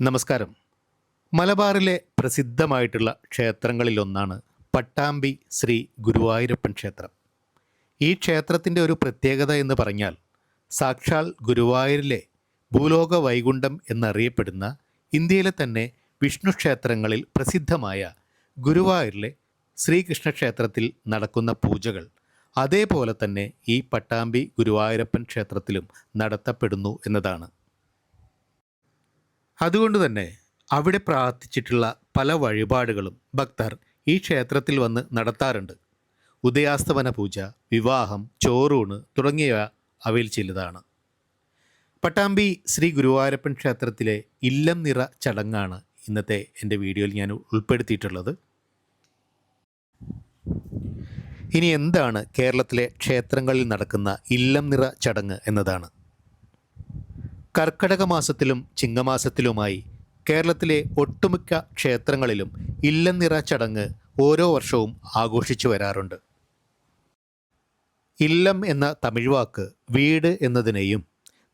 നമസ്കാരം. മലബാറിലെ പ്രസിദ്ധമായിട്ടുള്ള ക്ഷേത്രങ്ങളിലൊന്നാണ് പട്ടാമ്പി ശ്രീ ഗുരുവായൂരപ്പൻ ക്ഷേത്രം. ഈ ക്ഷേത്രത്തിന്റെ ഒരു പ്രത്യേകത എന്ന് പറഞ്ഞാൽ സാക്ഷാൽ ഗുരുവായൂരിലെ ഭൂലോക വൈകുണ്ഠം എന്നറിയപ്പെടുന്ന ഇന്ത്യയിലെ തന്നെ വിഷ്ണു ക്ഷേത്രങ്ങളിൽ പ്രസിദ്ധമായ ഗുരുവായൂരിലെ ശ്രീകൃഷ്ണ ക്ഷേത്രത്തിൽ നടക്കുന്ന പൂജകൾ അതേപോലെ തന്നെ ഈ പട്ടാമ്പി ഗുരുവായൂരപ്പൻ ക്ഷേത്രത്തിലും നടത്തപ്പെടുന്നു എന്നതാണ്. അതുകൊണ്ട് തന്നെ അവിടെ പ്രാർത്ഥിച്ചിട്ടുള്ള പല വഴിപാടുകളും ഭക്തർ ഈ ക്ഷേത്രത്തിൽ വന്ന് നടത്താറുണ്ട്. ഉദയാസ്തമന പൂജ വിവാഹം ചോറൂണ് തുടങ്ങിയവ അവയിൽ ചിലതാണ്. പട്ടാമ്പി ശ്രീ ഗുരുവായൂരപ്പൻ ക്ഷേത്രത്തിലെ ഇല്ലം നിറ ചടങ്ങാണ് ഇന്നത്തെ എന്റെ വീഡിയോയിൽ ഞാൻ ഉൾപ്പെടുത്തിയിട്ടുള്ളത്. ഇനി എന്താണ് കേരളത്തിലെ ക്ഷേത്രങ്ങളിൽ നടക്കുന്ന ഇല്ലം നിറ ചടങ്ങ് എന്നതാണ്? കർക്കടക മാസത്തിലും ചിങ്ങമാസത്തിലുമായി കേരളത്തിലെ ഒട്ടുമിക്ക ക്ഷേത്രങ്ങളിലും ഇല്ലനിറ ചടങ്ങ് ഓരോ വർഷവും ആഘോഷിച്ചു വരാറുണ്ട്. ഇല്ലം എന്ന തമിഴ് വാക്ക് വീട് എന്നതിനെയും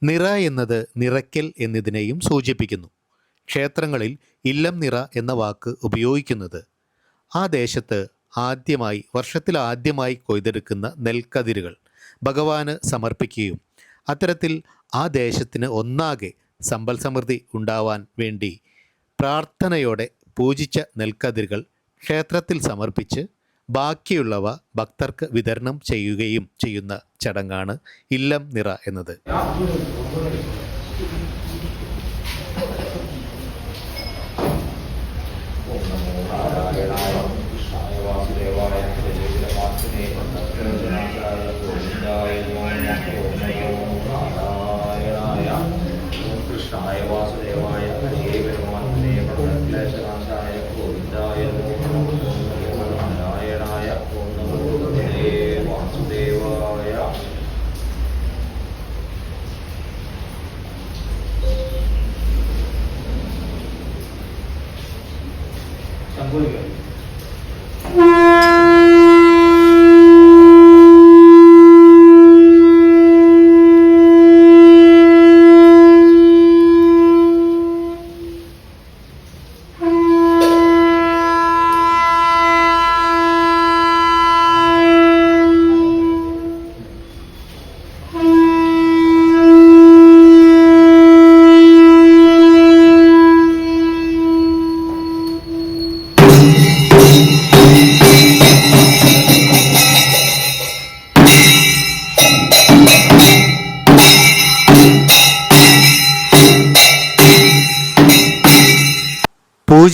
നിറ എന്നത് നിറയ്ക്കൽ എന്നതിനെയും സൂചിപ്പിക്കുന്നു. ക്ഷേത്രങ്ങളിൽ ഇല്ലം നിറ എന്ന വാക്ക് ഉപയോഗിക്കുന്നത് ആ ദേശത്ത് ആദ്യമായി വർഷത്തിൽ ആദ്യമായി കൊയ്തെടുക്കുന്ന നെൽക്കതിരുകൾ ഭഗവാന് സമർപ്പിക്കുകയും അത്തരത്തിൽ ആ ദേശത്തിന് ഒന്നാകെ സമ്പൽ സമൃദ്ധി ഉണ്ടാവാൻ വേണ്ടി പ്രാർത്ഥനയോടെ പൂജിച്ച നെൽക്കതിരുകൾ ക്ഷേത്രത്തിൽ സമർപ്പിച്ച് ബാക്കിയുള്ളവ ഭക്തർക്ക് വിതരണം ചെയ്യുകയും ചെയ്യുന്ന ചടങ്ങാണ് ഇല്ലം നിറ എന്നത്.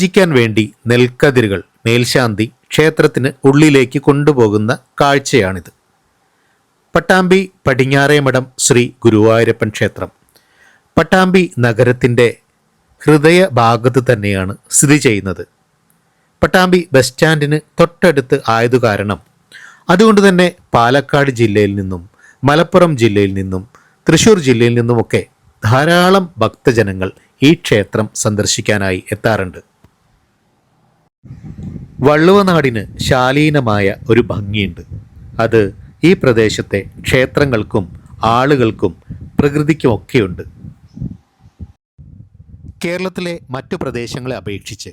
പൂജിക്കാൻ വേണ്ടി നെൽക്കതിരുകൾ മേൽശാന്തി ക്ഷേത്രത്തിന് ഉള്ളിലേക്ക് കൊണ്ടുപോകുന്ന കാഴ്ചയാണിത്. പട്ടാമ്പി പടിഞ്ഞാറേമഠം ശ്രീ ഗുരുവായൂരപ്പൻ ക്ഷേത്രം. പട്ടാമ്പി നഗരത്തിന്റെ ഹൃദയ ഭാഗത്ത് തന്നെയാണ് സ്ഥിതി ചെയ്യുന്നത്. പട്ടാമ്പി ബസ് സ്റ്റാൻഡിന് തൊട്ടടുത്ത് ആയതു കാരണം അതുകൊണ്ട് തന്നെ പാലക്കാട് ജില്ലയിൽ നിന്നും മലപ്പുറം ജില്ലയിൽ നിന്നും തൃശ്ശൂർ ജില്ലയിൽ നിന്നുമൊക്കെ ധാരാളം ഭക്തജനങ്ങൾ ഈ ക്ഷേത്രം സന്ദർശിക്കാനായി എത്താറുണ്ട്. വള്ളുവനാടിന് ശാലീനമായ ഒരു ഭംഗിയുണ്ട്. അത് ഈ പ്രദേശത്തെ ക്ഷേത്രങ്ങൾക്കും ആളുകൾക്കും പ്രകൃതിക്കുമൊക്കെയുണ്ട്. കേരളത്തിലെ മറ്റു പ്രദേശങ്ങളെ അപേക്ഷിച്ച്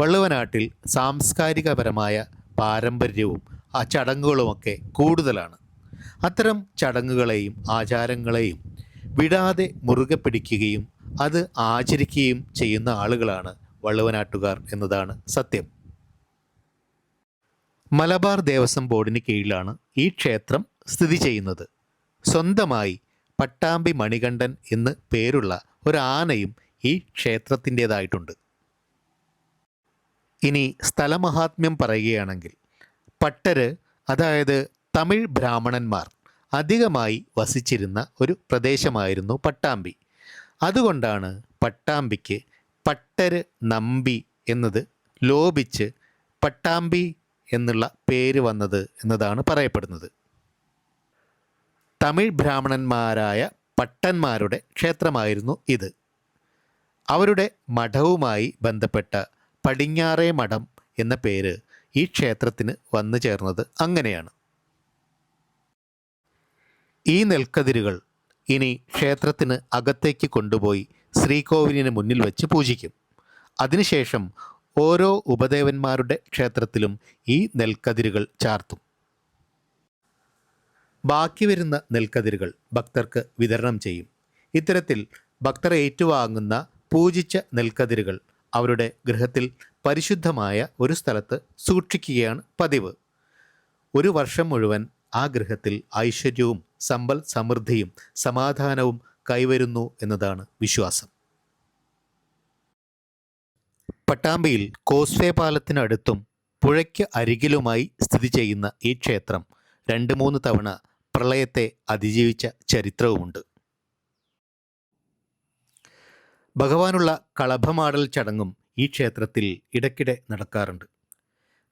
വള്ളുവനാട്ടിൽ സാംസ്കാരികപരമായ പാരമ്പര്യവും ആ ചടങ്ങുകളുമൊക്കെ കൂടുതലാണ്. അത്തരം ചടങ്ങുകളെയും ആചാരങ്ങളെയും വിടാതെ മുറുകെ പിടിക്കുകയും അത് ആചരിക്കുകയും ചെയ്യുന്ന ആളുകളാണ് വള്ളുവനാട്ടുകാർ എന്നതാണ് സത്യം. മലബാർ ദേവസ്വം ബോർഡിന് കീഴിലാണ് ഈ ക്ഷേത്രം സ്ഥിതി ചെയ്യുന്നത്. സ്വന്തമായി പട്ടാമ്പി മണികണ്ഠൻ എന്ന് പേരുള്ള ഒരു ആനയും ഈ ക്ഷേത്രത്തിന്റേതായിട്ടുണ്ട്. ഇനി സ്ഥലമഹാത്മ്യം പറയുകയാണെങ്കിൽ പട്ടര് അതായത് തമിഴ് ബ്രാഹ്മണന്മാർ അധികമായി വസിച്ചിരുന്ന ഒരു പ്രദേശമായിരുന്നു പട്ടാമ്പി. അതുകൊണ്ടാണ് പട്ടാമ്പിക്ക് പട്ടര് നമ്പി എന്നത് ലോപിച്ച് പട്ടാമ്പി എന്നുള്ള പേര് വന്നത് എന്നതാണ് പറയപ്പെടുന്നത്. തമിഴ് ബ്രാഹ്മണന്മാരായ പട്ടന്മാരുടെ ക്ഷേത്രമായിരുന്നു ഇത്. അവരുടെ മഠവുമായി ബന്ധപ്പെട്ട പടിഞ്ഞാറേ മഠം എന്ന പേര് ഈ ക്ഷേത്രത്തിന് വന്നു ചേർന്നത് അങ്ങനെയാണ്. ഈ നെൽക്കതിരുകൾ ഇനി ക്ഷേത്രത്തിന് അകത്തേക്ക് കൊണ്ടുപോയി ശ്രീകോവിലിന് മുന്നിൽ വെച്ച് പൂജിക്കും. അതിനുശേഷം ഓരോ ഉപദേവന്മാരുടെ ക്ഷേത്രത്തിലും ഈ നെൽക്കതിരുകൾ ചാർത്തും. ബാക്കി വരുന്ന നെൽക്കതിരുകൾ ഭക്തർക്ക് വിതരണം ചെയ്യും. ഇത്തരത്തിൽ ഭക്തർ ഏറ്റുവാങ്ങുന്ന പൂജിച്ച നെൽക്കതിരുകൾ അവരുടെ ഗൃഹത്തിൽ പരിശുദ്ധമായ ഒരു സ്ഥലത്ത് സൂക്ഷിക്കുകയാണ് പതിവ്. ഒരു വർഷം മുഴുവൻ ആ ഗൃഹത്തിൽ ഐശ്വര്യവും സമ്പൽ സമൃദ്ധിയും സമാധാനവും കൈവരുന്നു എന്നതാണ് വിശ്വാസം. പട്ടാമ്പിയിൽ കോസ്വേ പാലത്തിനടുത്തും പുഴയ്ക്ക് അരികിലുമായി സ്ഥിതി ചെയ്യുന്ന ഈ ക്ഷേത്രം രണ്ട് മൂന്ന് തവണ പ്രളയത്തെ അതിജീവിച്ച ചരിത്രവുമുണ്ട്. ഭഗവാനുള്ള കളഭമാടൽ ചടങ്ങും ഈ ക്ഷേത്രത്തിൽ ഇടയ്ക്കിടെ നടക്കാറുണ്ട്.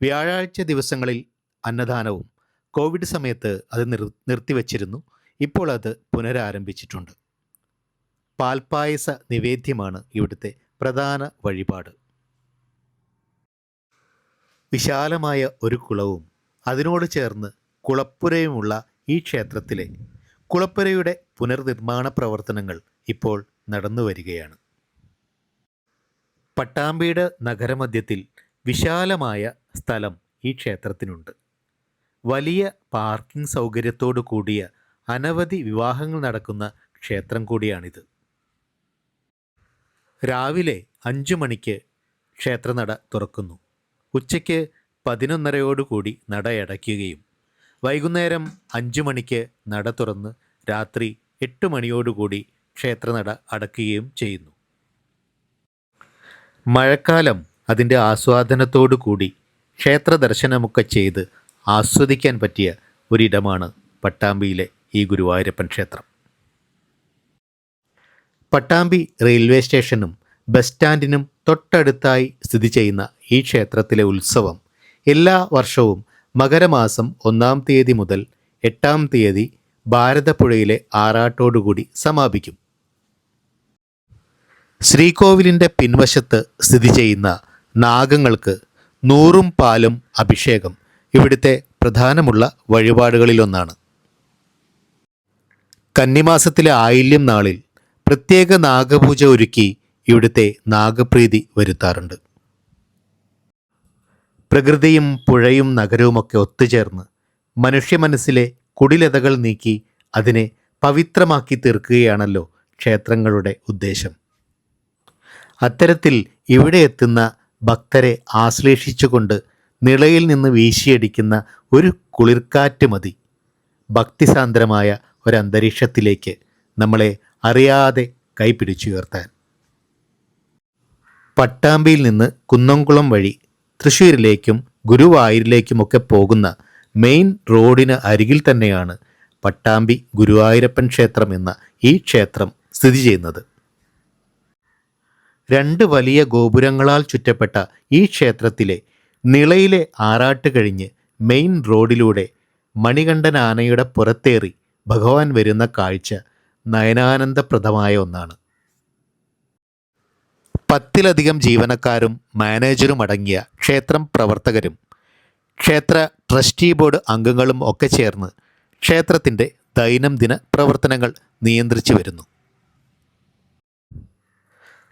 വ്യാഴാഴ്ച ദിവസങ്ങളിൽ അന്നദാനവും കോവിഡ് സമയത്ത് അത് നിർ നിർത്തിവച്ചിരുന്നു. ഇപ്പോൾ അത് പുനരാരംഭിച്ചിട്ടുണ്ട്. പാൽപ്പായസ നിവേദ്യമാണ് ഇവിടുത്തെ പ്രധാന വഴിപാട്. വിശാലമായ ഒരു കുളവും അതിനോട് ചേർന്ന് കുളപ്പുരയുമുള്ള ഈ ക്ഷേത്രത്തിലെ കുളപ്പുരയുടെ പുനർനിർമ്മാണ പ്രവർത്തനങ്ങൾ ഇപ്പോൾ നടന്നു വരികയാണ്. പട്ടാമ്പിയുടെ നഗരമധ്യത്തിൽ വിശാലമായ സ്ഥലം ഈ ക്ഷേത്രത്തിനുണ്ട്. വലിയ പാർക്കിംഗ് സൗകര്യത്തോടു കൂടിയ അനവധി വിവാഹങ്ങൾ നടക്കുന്ന ക്ഷേത്രം കൂടിയാണിത്. രാവിലെ അഞ്ചു മണിക്ക് ക്ഷേത്രനട തുറക്കുന്നു. ഉച്ചയ്ക്ക് പതിനൊന്നരയോടുകൂടി നട അടയ്ക്കുകയും വൈകുന്നേരം അഞ്ചു മണിക്ക് നട തുറന്ന് രാത്രി എട്ട് മണിയോടുകൂടി ക്ഷേത്രനട അടക്കുകയും ചെയ്യുന്നു. മഴക്കാലം അതിന്റെ ആസ്വാദനത്തോടു കൂടി ക്ഷേത്ര ദർശനമൊക്കെ ചെയ്ത് ആസ്വദിക്കാൻ പറ്റിയ ഒരിടമാണ് പട്ടാമ്പിയിലെ ഈ ഗുരുവായൂരപ്പൻ ക്ഷേത്രം. പട്ടാമ്പി റെയിൽവേ സ്റ്റേഷനും ബസ് സ്റ്റാൻഡിനും തൊട്ടടുത്തായി സ്ഥിതി ചെയ്യുന്ന ഈ ക്ഷേത്രത്തിലെ ഉത്സവം എല്ലാ വർഷവും മകരമാസം ഒന്നാം തീയതി മുതൽ എട്ടാം തീയതി ഭാരതപ്പുഴയിലെ ആറാട്ടോടുകൂടി സമാപിക്കും. ശ്രീകോവിലിന്റെ പിൻവശത്ത് സ്ഥിതി ചെയ്യുന്ന നാഗങ്ങൾക്ക് നൂറും പാലും അഭിഷേകം ഇവിടുത്തെ പ്രധാനമുള്ള വഴിപാടുകളിലൊന്നാണ്. കന്നിമാസത്തിലെ ആയില്യം നാളിൽ പ്രത്യേക നാഗപൂജ ഒരുക്കി ഇവിടുത്തെ നാഗപ്രീതി വരുത്താറുണ്ട്. പ്രകൃതിയും പുഴയും നഗരവുമൊക്കെ ഒത്തുചേർന്ന് മനുഷ്യ മനസ്സിലെ കുടിലതകൾ നീക്കി അതിനെ പവിത്രമാക്കി തീർക്കുകയാണല്ലോ ക്ഷേത്രങ്ങളുടെ ഉദ്ദേശം. അത്തരത്തിൽ ഇവിടെ എത്തുന്ന ഭക്തരെ ആശ്ലേഷിച്ചുകൊണ്ട് നിളയിൽ നിന്ന് വീശിയടിക്കുന്ന ഒരു കുളിർക്കാറ്റ് മതി. ഭക്തിസാന്ദ്രമായ ഒരന്തരീക്ഷത്തിലേക്ക് നമ്മളെ അറിയാതെ കൈപിടിച്ചുയർത്താൻ. പട്ടാമ്പിയിൽ നിന്ന് കുന്നംകുളം വഴി തൃശ്ശൂരിലേക്കും ഗുരുവായൂരിലേക്കുമൊക്കെ പോകുന്ന മെയിൻ റോഡിന് അരികിൽ തന്നെയാണ് പട്ടാമ്പി ഗുരുവായൂരപ്പൻ ക്ഷേത്രം എന്ന ഈ ക്ഷേത്രം സ്ഥിതി ചെയ്യുന്നത്. രണ്ട് വലിയ ഗോപുരങ്ങളാൽ ചുറ്റപ്പെട്ട ഈ ക്ഷേത്രത്തിലെ നിളയിലെ ആറാട്ട് കഴിഞ്ഞ് മെയിൻ റോഡിലൂടെ മണികണ്ഠൻ ആനയുടെ പുറത്തേറി ഭഗവാൻ വരുന്ന കാഴ്ച നയനാനന്ദപ്രദമായ ഒന്നാണ്. പത്തിലധികം ജീവനക്കാരും മാനേജരും അടങ്ങിയ ക്ഷേത്രം പ്രവർത്തകരും ക്ഷേത്ര ട്രസ്റ്റി ബോർഡ് അംഗങ്ങളും ഒക്കെ ചേർന്ന് ക്ഷേത്രത്തിന്റെ ദൈനംദിന പ്രവർത്തനങ്ങൾ നിയന്ത്രിച്ചു വരുന്നു.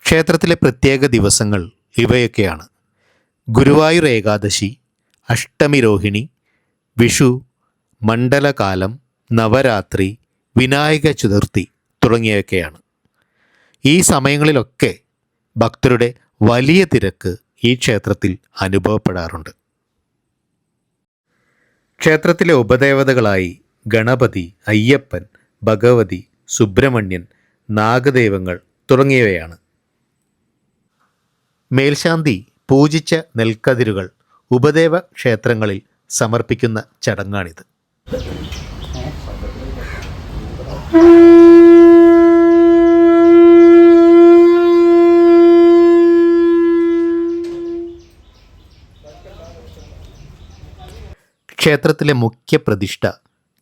ക്ഷേത്രത്തിലെ പ്രത്യേക ദിവസങ്ങൾ ഇവയൊക്കെയാണ്. ഗുരുവായൂർ ഏകാദശി അഷ്ടമി രോഹിണി വിഷു മണ്ഡലകാലം നവരാത്രി വിനായക ചതുർത്ഥി തുടങ്ങിയവയൊക്കെയാണ്. ഈ സമയങ്ങളിലൊക്കെ ഭക്തരുടെ വലിയ തിരക്ക് ഈ ക്ഷേത്രത്തിൽ അനുഭവപ്പെടാറുണ്ട്. ക്ഷേത്രത്തിലെ ഉപദേവതകളായി ഗണപതി അയ്യപ്പൻ ഭഗവതി സുബ്രഹ്മണ്യൻ നാഗദേവങ്ങൾ തുടങ്ങിയവയാണ്. മേൽശാന്തി പൂജിച്ച നെൽക്കതിരുകൾ ഉപദേവ ക്ഷേത്രങ്ങളിൽ സമർപ്പിക്കുന്ന ചടങ്ങാണിത്. ക്ഷേത്രത്തിലെ മുഖ്യ പ്രതിഷ്ഠ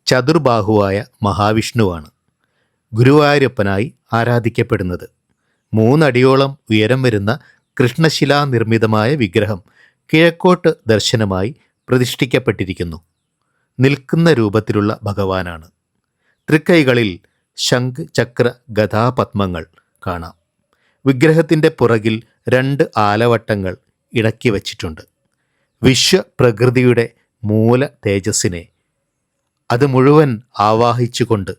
ചതുർബാഹുവായ മഹാവിഷ്ണുവാണ്. ഗുരുവായൂരപ്പനായി ആരാധിക്കപ്പെടുന്നത്. മൂന്നടിയോളം ഉയരം വരുന്ന കൃഷ്ണശിലാ നിർമ്മിതമായ വിഗ്രഹം കിഴക്കോട്ട് ദർശനമായി പ്രതിഷ്ഠിക്കപ്പെട്ടിരിക്കുന്നു. നിൽക്കുന്ന രൂപത്തിലുള്ള ഭഗവാനാണ്. തൃക്കൈകളിൽ ശംഖ് ചക്ര ഗതാപത്മങ്ങൾ കാണാം. വിഗ്രഹത്തിന്റെ പുറകിൽ രണ്ട് ആലവട്ടങ്ങൾ ഇടക്കി വച്ചിട്ടുണ്ട്. വിശ്വപ്രകൃതിയുടെ മൂല തേജസ്സിനെ അത് മുഴുവൻ ആവാഹിച്ചുകൊണ്ട്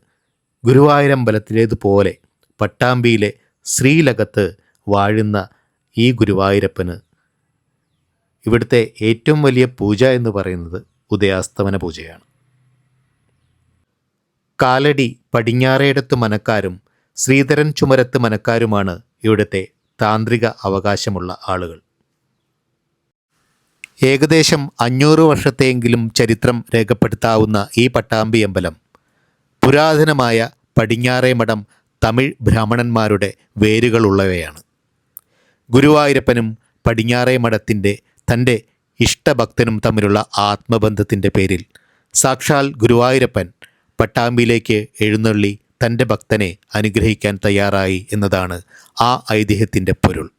ഗുരുവായൂരമ്പലത്തിലേതുപോലെ പട്ടാമ്പിയിലെ ശ്രീലകത്ത് വാഴുന്ന ഈ ഗുരുവായൂരപ്പന് ഇവിടുത്തെ ഏറ്റവും വലിയ പൂജ എന്ന് പറയുന്നത് ഉദയാസ്തമന പൂജയാണ്. കാലടി പടിഞ്ഞാറേടത്ത് മനക്കാരും ശ്രീധരൻ ചുമരത്ത് മനക്കാരുമാണ് ഇവിടുത്തെ താന്ത്രിക അവകാശമുള്ള ആളുകൾ. ഏകദേശം അഞ്ഞൂറ് വർഷത്തെയെങ്കിലും ചരിത്രം രേഖപ്പെടുത്താവുന്ന ഈ പട്ടാമ്പി അമ്പലം പുരാതനമായ പടിഞ്ഞാറേ മഠം തമിഴ് ബ്രാഹ്മണന്മാരുടെ വേരുകളുള്ളവയാണ്. ഗുരുവായൂരപ്പനും പടിഞ്ഞാറേ മഠത്തിന്റെ തന്റെ ഇഷ്ടഭക്തനും തമ്മിലുള്ള ആത്മബന്ധത്തിന്റെ പേരിൽ സാക്ഷാൽ ഗുരുവായൂരപ്പൻ പട്ടാമ്പിയിലേക്ക് എഴുന്നള്ളി തന്റെ ഭക്തനെ അനുഗ്രഹിക്കാൻ തയ്യാറായി എന്നതാണ് ആ ഐതിഹ്യത്തിന്റെ പൊരുൾ.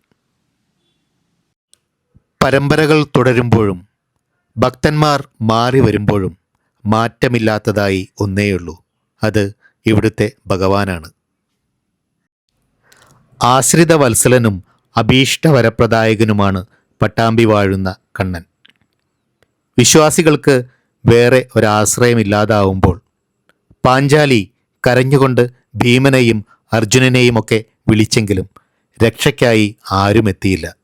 പരമ്പരകൾ തുടരുമ്പോഴും ഭക്തന്മാർ മാറി വരുമ്പോഴും മാറ്റമില്ലാത്തതായി ഒന്നേയുള്ളൂ. അത് ഇവിടുത്തെ ഭഗവാനാണ്. ആശ്രിത വത്സലനും അഭീഷ്ടവരപ്രദായകനുമാണ് പട്ടാമ്പി വാഴുന്ന കണ്ണൻ. വിശ്വാസികൾക്ക് വേറെ ഒരാശ്രയമില്ലാതാവുമ്പോൾ പാഞ്ചാലി കരഞ്ഞുകൊണ്ട് ഭീമനെയും അർജുനനെയുമൊക്കെ വിളിച്ചെങ്കിലും രക്ഷയ്ക്കായി ആരും എത്തിയില്ല.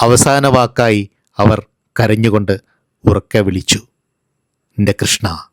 അവസാന വാക്കായി അവർ കരഞ്ഞുകൊണ്ട് ഉറക്കെ വിളിച്ചു. എന്റെ കൃഷ്ണ